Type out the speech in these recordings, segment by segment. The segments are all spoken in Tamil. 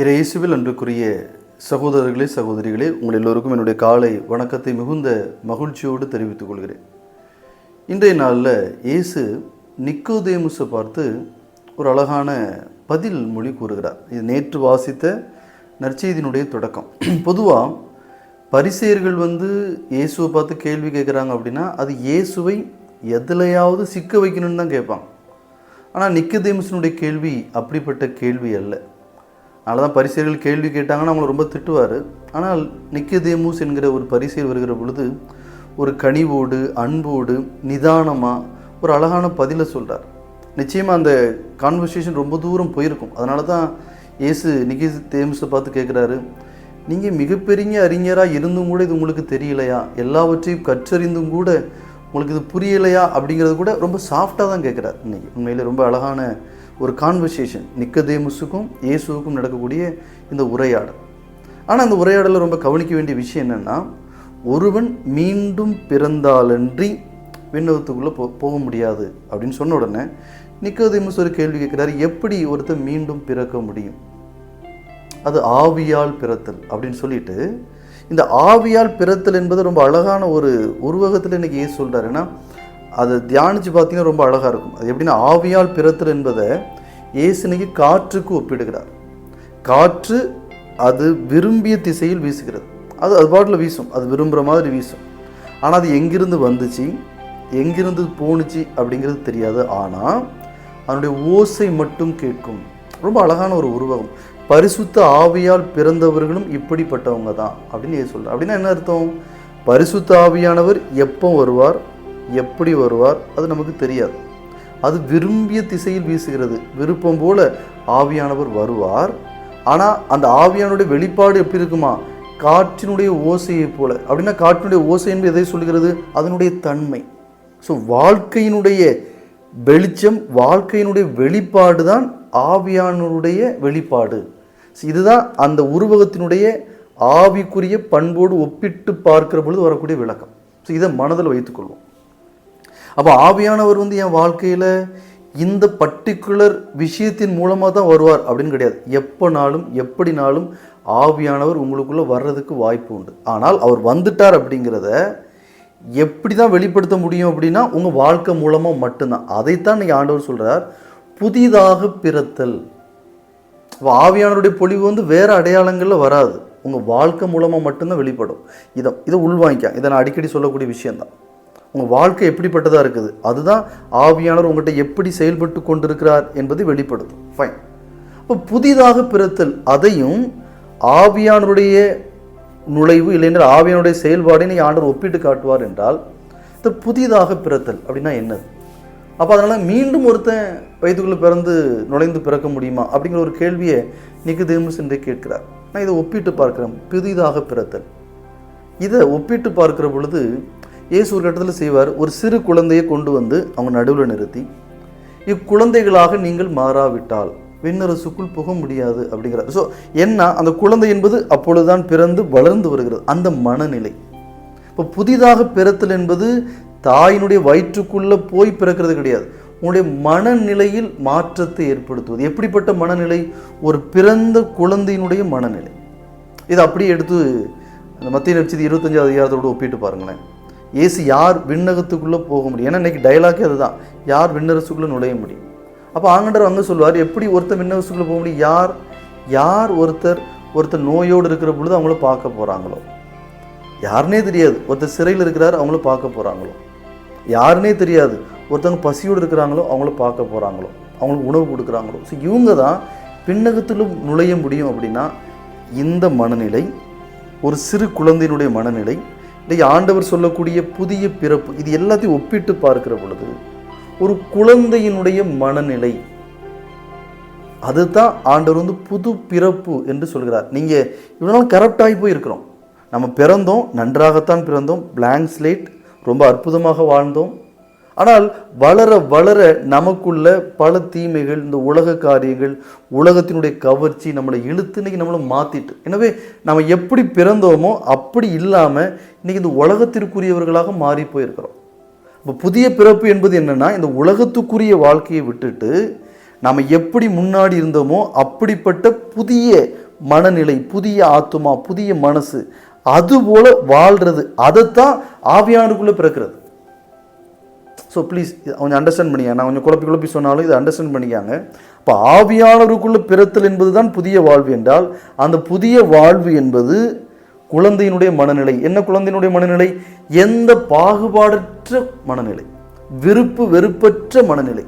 இறையேசுவில் அன்றுக்குரிய சகோதரர்களே சகோதரிகளே உங்கள் எல்லோருக்கும் என்னுடைய காலை வணக்கத்தை மிகுந்த மகிழ்ச்சியோடு தெரிவித்துக் கொள்கிறேன். இன்றைய நாளில் இயேசு நிக்கோதேமுஸை பார்த்து ஒரு அழகான பதில் மொழி கூறுகிறார். இது நேற்று வாசித்த நற்செய்தியினுடைய தொடக்கம். பொதுவாக பரிசேயர்கள் வந்து இயேசுவை பார்த்து கேள்வி கேட்குறாங்க அப்படின்னா அது இயேசுவை எதுலையாவது சிக்க வைக்கணும்னு தான் கேட்பாங்க. ஆனால் நிக்கதேமுசனுடைய கேள்வி அப்படிப்பட்ட கேள்வி அல்ல. அதனால தான் பரிசீர்கள் கேள்வி கேட்டாங்கன்னா அவங்கள ரொம்ப திட்டுவார். ஆனால் நிக்கதேமூஸ் என்கிற ஒரு பரிசீல் வருகிற பொழுது ஒரு கனிவோடு அன்போடு நிதானமாக ஒரு அழகான பதிலை சொல்கிறார் நிச்சயமாக அந்த கான்வர்சேஷன் ரொம்ப தூரம் போயிருக்கும். அதனால தான் இயேசு நிக்கதேமுஸை பார்த்து கேட்குறாரு நீங்கள் மிகப்பெரிய அறிஞராக இருந்தும் கூட இது உங்களுக்கு தெரியலையா? எல்லாவற்றையும் கற்றறிந்தும் கூட உங்களுக்கு இது புரியலையா? அப்படிங்கிறது கூட ரொம்ப சாஃப்டாக தான் கேட்குறாரு இன்றைக்கி உண்மையிலே ரொம்ப அழகான ஒரு கான்வர்சேஷன் நிக்கதேமுசுக்கும் இயேசுவுக்கும் நடக்கக்கூடிய இந்த உரையாடல். ஆனால் அந்த உரையாடலில் ரொம்ப கவனிக்க வேண்டிய விஷயம் என்னென்னா ஒருவன் மீண்டும் பிறந்தாலன்றி விண்ணவத்துக்குள்ளே போ போக முடியாது அப்படின்னு சொன்ன உடனே நிக்கோதேமுஸ் ஒரு கேள்வி கேட்குறாரு எப்படி ஒருத்தர் மீண்டும் பிறக்க முடியும்? அது ஆவியால் பிறத்தல் அப்படின்னு சொல்லிட்டு இந்த ஆவியால் பிறத்தல் என்பது ரொம்ப அழகான ஒரு உருவகத்தில் இன்னைக்கு ஏன் சொல்கிறார் ஏன்னா அதை தியானித்து பார்த்தீங்கன்னா ரொம்ப அழகாக இருக்கும். அது எப்படின்னா ஆவியால் பிறத்தல் என்பதை இயேசுனைக்கு காற்றுக்கு ஒப்பிடுகிறார். காற்று அது விரும்பிய திசையில் வீசுகிறது. அது அது பாட்டில் வீசும். அது விரும்புகிற மாதிரி வீசும். ஆனால் அது எங்கிருந்து வந்துச்சு? எங்கிருந்து போணுச்சு அப்படிங்கிறது தெரியாது. ஆனால் அதனுடைய ஓசை மட்டும் கேட்கும். ரொம்ப அழகான ஒரு உருவகம். பரிசுத்த ஆவியால் பிறந்தவர்களும் இப்படிப்பட்டவங்க தான் அப்படின்னு சொல்கிறார் அப்படின்னா என்ன அர்த்தம்? பரிசுத்த ஆவியானவர் எப்போ வருவார்? எப்படி வருவார் அது நமக்கு தெரியாது. அது விரும்பிய திசையில் வீசுகிறது. விருப்பம் போல ஆவியானவர் வருவார். ஆனால் அந்த ஆவியானுடைய வெளிப்பாடு எப்படி இருக்குமா? காற்றினுடைய ஓசையை போல. அப்படின்னா காற்றினுடைய ஓசை என்பது எதை சொல்கிறது அதனுடைய தன்மை. ஸோ வாழ்க்கையினுடைய வெளிச்சம் வாழ்க்கையினுடைய வெளிப்பாடு தான் ஆவியானுடைய வெளிப்பாடு. இதுதான் அந்த உருவகத்தினுடைய ஆவிக்குரிய பண்போடு ஒப்பிட்டு பார்க்கிற பொழுது வரக்கூடிய விளக்கம். ஸோ இதை மனதில் வைத்துக்கொள்வோம். அப்போ ஆவியானவர் வந்து என் வாழ்க்கையில் இந்த பர்டிகுலர் விஷயத்தின் மூலமாக தான் வருவார் அப்படின்னு கிடையாது. எப்போனாலும் எப்படினாலும் ஆவியானவர் உங்களுக்குள்ளே வர்றதுக்கு வாய்ப்பு உண்டு. ஆனால் அவர் வந்துட்டார் அப்படிங்கிறத எப்படி தான் வெளிப்படுத்த முடியும் அப்படின்னா உங்கள் வாழ்க்கை மூலமாக மட்டும்தான். அதைத்தான் நீங்கள் ஆண்டவர் சொல்கிறார் புதிதாக பிறத்தல். அப்ப ஆவியானவருடைய பொழிவு வந்து வேறு அடையாளங்களில் வராது. உங்கள் வாழ்க்கை மூலமாக மட்டும்தான் வெளிப்படும். இதை இதை உள்வாங்கிக்க இதை நான் அடிக்கடி சொல்லக்கூடிய விஷயந்தான் உங்கள் வாழ்க்கை எப்படிப்பட்டதாக இருக்குது? அதுதான் ஆவியானவர் உங்கள்கிட்ட எப்படி செயல்பட்டு கொண்டிருக்கிறார் என்பதை வெளிப்படுத்தும் ஃபைன் இப்போ புதிதாக பிறத்தல் அதையும் ஆவியானுடைய நுழைவு இல்லைன்ற ஆவியானுடைய செயல்பாடை ஆண்டவர் ஒப்பிட்டு காட்டுவார் என்றால் இந்த புதிதாக பிறத்தல் அப்படின்னா என்னது? அப்போ அதனால் மீண்டும் ஒருத்தன் வயதுக்குள்ளே பிறந்து நுழைந்து பிறக்க முடியுமா அப்படிங்கிற ஒரு கேள்வியை நிக்குதேமுஸ் என்று கேட்கிறார். நான் இதை ஒப்பிட்டு பார்க்கிறேன். புதிதாக பிறத்தல். இதை ஒப்பிட்டு பார்க்கிற பொழுது இயேசு ஒரு கட்டத்தில் செய்வார் ஒரு சிறு குழந்தையை கொண்டு வந்து அவங்க நடுவில் நிறுத்தி இக்குழந்தைகளாக நீங்கள் மாறாவிட்டால் விண்ணரசுக்குள் புக முடியாது அப்படிங்கிறார். ஸோ என்ன? அந்த குழந்தை என்பது அப்பொழுதுதான் பிறந்து வளர்ந்து வருகிறது. அந்த மனநிலை. இப்போ புதிதாக பிறத்தல் என்பது தாயினுடைய வயிற்றுக்குள்ளே போய் பிறக்கிறது கிடையாது. உன்னுடைய மனநிலையில் மாற்றத்தை ஏற்படுத்துவது. எப்படிப்பட்ட மனநிலை? ஒரு பிறந்த குழந்தையினுடைய மனநிலை. இதை அப்படியே எடுத்து அந்த மத்திய நடிச்சது இருபத்தஞ்சாவது அதிகாரத்தோடு ஒப்பிட்டு பாருங்களேன். ஏசு யார் விண்ணகத்துக்குள்ளே போக முடியும்? ஏன்னா இன்னைக்கு டைலாக்கே அதுதான். யார் விண்ணரசுக்குள்ளே நுழைய முடியும்? அப்போ ஆங்கண்டர் அங்கே சொல்லுவார் எப்படி ஒருத்தர் விண்ணரசுக்குள்ளே போக முடியும்? யார் யார் ஒருத்தர் ஒருத்தர் நோயோடு இருக்கிற பொழுது அவங்கள பார்க்க போகிறாங்களோ யாருனே தெரியாது. ஒருத்தர் சிறையில் இருக்கிறார் அவங்கள பார்க்க போகிறாங்களோ யாருனே தெரியாது. ஒருத்தவங்க பசியோடு இருக்கிறாங்களோ அவங்கள பார்க்க போகிறாங்களோ அவங்களுக்கு உணவு கொடுக்குறாங்களோ? ஸோ இவங்க தான் பின்னகத்திலும் நுழைய முடியும் அப்படின்னா இந்த மனநிலை ஒரு சிறு குழந்தையினுடைய மனநிலை இன்றைக்கு ஆண்டவர் சொல்லக்கூடிய புதிய பிறப்பு இது எல்லாத்தையும் ஒப்பிட்டு பார்க்கிற பொழுது ஒரு குழந்தையினுடைய மனநிலை அதுதான் ஆண்டவர் வந்து புது பிறப்பு என்று சொல்கிறார். நீங்கள் இவ்வளோ நாள் கரெக்டாகி போயிருக்கிறோம். நம்ம பிறந்தோம் நன்றாகத்தான் பிறந்தோம் பிளாங்க் ஸ்லேட் ரொம்ப அற்புதமாக வாழ்ந்தோம். ஆனால் வளர வளர நமக்குள்ள பல தீமைகள் இந்த உலக காரியங்கள் உலகத்தினுடைய கவர்ச்சி நம்மளை இழுத்து இன்னைக்கு நம்மளை மாற்றிட்டு எனவே நம்ம எப்படி பிறந்தோமோ அப்படி இல்லாமல் இன்னைக்கு இந்த உலகத்திற்குரியவர்களாக மாறி போயிருக்கிறோம். இப்போ புதிய பிறப்பு என்பது என்னன்னா இந்த உலகத்துக்குரிய வாழ்க்கையை விட்டுட்டு நாம் எப்படி முன்னாடி இருந்தோமோ அப்படிப்பட்ட புதிய மனநிலை புதிய ஆத்மா புதிய மனசு அதுபோல் வாழ்கிறது வாழ்றது அதைத்தான் ஆவியானுக்குள்ளே பிறக்கிறது. ஸோ ப்ளீஸ் கொஞ்சம் அண்டர்ஸ்டாண்ட் பண்ணிக்க நான் கொஞ்சம் குழப்பி குழப்பி சொன்னாலும் இதை அண்டர்ஸ்டாண்ட் பண்ணிக்காங்க. இப்போ ஆவியானவருக்குள்ள பிறத்தல் என்பது தான் புதிய வாழ்வு என்றால் அந்த புதிய வாழ்வு என்பது குழந்தையினுடைய மனநிலை. என்ன குழந்தையினுடைய மனநிலை? எந்த பாகுபாடற்ற மனநிலை? விருப்பு வெறுப்பற்ற மனநிலை.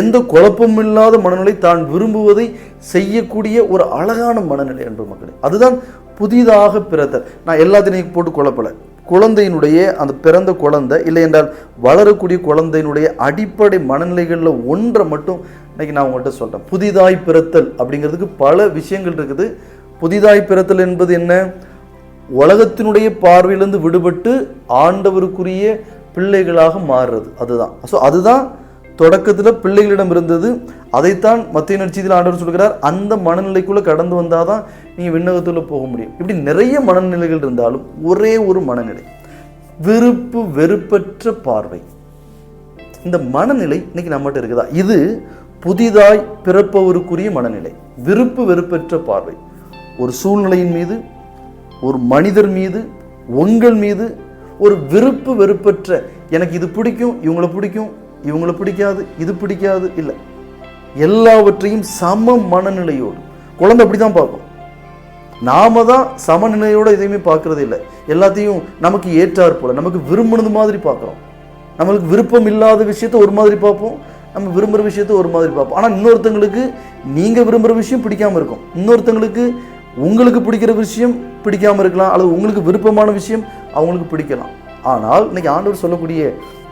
எந்த குழப்பமும் இல்லாத மனநிலை தான் விரும்புவதை செய்யக்கூடிய ஒரு அழகான மனநிலை என்பது மக்களே. அதுதான் புதிதாக பிறத்தல். நான் எல்லாத்தையும் போட்டு குழப்பலை. குழந்தையினுடைய அந்த பிறந்த குழந்தை இல்லை என்றால் வளரக்கூடிய குழந்தையினுடைய அடிப்படை மனநிலைகளில் ஒன்றை மட்டும் இன்னைக்கு நான் உங்கள்கிட்ட சொல்கிறேன் புதிதாய் பிறத்தல் அப்படிங்கிறதுக்கு பல விஷயங்கள் இருக்குது. புதிதாய் பிறத்தல் என்பது என்ன? உலகத்தினுடைய பார்வையிலிருந்து விடுபட்டு ஆண்டவருக்குரிய பிள்ளைகளாக மாறுறது. அதுதான். ஸோ அதுதான் தொடக்கத்தில் பிள்ளைகளிடம் இருந்தது. அதைத்தான் மத்திய நட்சத்திரத்தில் ஆண்டவர் சொல்கிறார் அந்த மனநிலைக்குள்ளே கடந்து வந்தால் தான் நீங்கள் விண்ணகத்துள்ள போக முடியும். இப்படி நிறைய மனநிலைகள் இருந்தாலும் ஒரே ஒரு மனநிலை விருப்பு வெறுப்பற்ற பார்வை. இந்த மனநிலை இன்னைக்கு நம்மகிட்ட இருக்குதா? இது புதிதாய் பிறப்பவருக்குரிய மனநிலை விருப்பு வெறுப்பற்ற பார்வை. ஒரு சூழ்நிலையின் மீது ஒரு மனிதர் மீது உங்கள் மீது ஒரு விருப்பு வெறுப்பற்ற எனக்கு இது பிடிக்கும் இவங்களை பிடிக்கும் இவங்களை பிடிக்காது இது பிடிக்காது இல்லை. எல்லாவற்றையும் சம மனநிலையோடு. குழந்தை அப்படி தான் பார்க்கும். நாம தான் சமநிலையோட எதையுமே பார்க்கறது இல்லை. எல்லாத்தையும் நமக்கு ஏற்றார் போல நமக்கு விரும்பினது மாதிரி பார்க்குறோம். நம்மளுக்கு விருப்பம் இல்லாத விஷயத்த ஒரு மாதிரி பார்ப்போம் நம்ம விரும்புகிற விஷயத்த ஒரு மாதிரி பார்ப்போம். ஆனால் இன்னொருத்தங்களுக்கு நீங்கள் விரும்புகிற விஷயம் பிடிக்காம இருக்கும். இன்னொருத்தங்களுக்கு உங்களுக்கு பிடிக்கிற விஷயம் பிடிக்காம இருக்கலாம் அல்லது உங்களுக்கு விருப்பமான விஷயம் அவங்களுக்கு பிடிக்கலாம். ஆனால் இன்னைக்கு ஆண்டவர் சொல்லக்கூடிய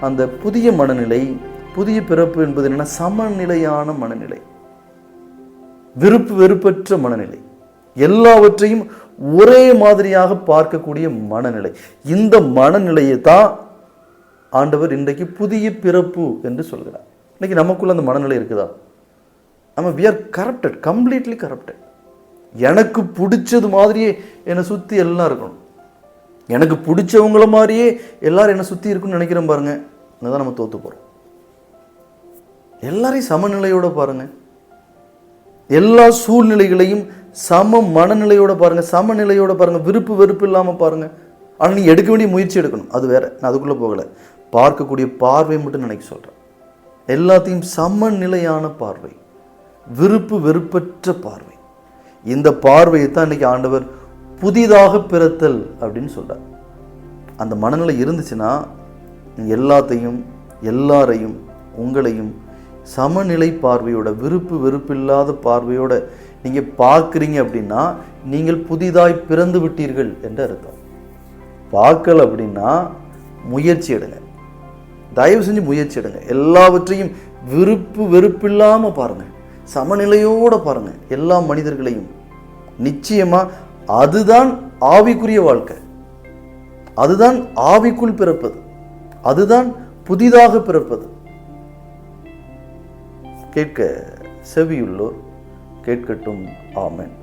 அந்த புதிய மனநிலை புதிய பிறப்பு என்பது என்னன்னா சமநிலையான மனநிலை. விருப்பு வெறுப்பற்ற மனநிலை. எல்லாவற்றையும் ஒரே மாதிரியாக பார்க்கக்கூடிய மனநிலை. இந்த மனநிலையை தான் ஆண்டவர் இன்றைக்கு புதிய பிறப்பு என்று சொல்கிறார். இன்றைக்கி நமக்குள்ள அந்த மனநிலை இருக்குதா? நம்ம we are corrupted completely corrupted எனக்கு பிடிச்சது மாதிரியே என்னை சுற்றி எல்லாம் இருக்கணும். எனக்கு பிடிச்சவங்கள மாதிரியே எல்லாரும் என்னை சுற்றி இருக்குன்னு நினைக்கிறேன் பாருங்கள் தான் நம்ம தோற்று போகிறோம் எல்லாரையும் சமநிலையோட பாருங்க. எல்லா சூழ்நிலைகளையும் சம மனநிலையோட பாருங்க. சமநிலையோட பாருங்க. விருப்பு வெறுப்பு இல்லாமல் பாருங்க. ஆனால் நீ எடுக்க வேண்டிய முயற்சி எடுக்கணும். அது வேற. நான் அதுக்குள்ளே போகலை. பார்க்கக்கூடிய பார்வை மட்டும் நினைக்க சொல்கிறேன் எல்லாத்தையும் சமநிலையான பார்வை. விருப்பு வெறுப்பற்ற பார்வை. இந்த பார்வையை தான் இன்றைக்கி ஆண்டவர் புதிதாக பிறத்தல் அப்படின்னு சொல்கிறார் அந்த மனநிலை இருந்துச்சுன்னா எல்லாத்தையும் எல்லாரையும் உங்களையும் சமநிலை பார்வையோட விருப்பு வெறுப்பில்லாத பார்வையோட நீங்கள் பார்க்குறீங்க அப்படின்னா நீங்கள் புதிதாய் பிறந்து விட்டீர்கள் என்று அர்த்தம். பார்க்கல அப்படின்னா முயற்சி எடுங்க. தயவு செஞ்சு முயற்சி எடுங்க. எல்லாவற்றையும் விருப்பு வெறுப்பில்லாமல் பாருங்க. சமநிலையோட பாருங்க. எல்லா மனிதர்களையும். நிச்சயமா அதுதான் ஆவிக்குரிய வாழ்க்கை. அதுதான் ஆவிக்குள் பிறப்பது. அதுதான் புதிதாக பிறப்பது. கேட்க செவியுள்ளோர் கேட்கட்டும் ஆமென்.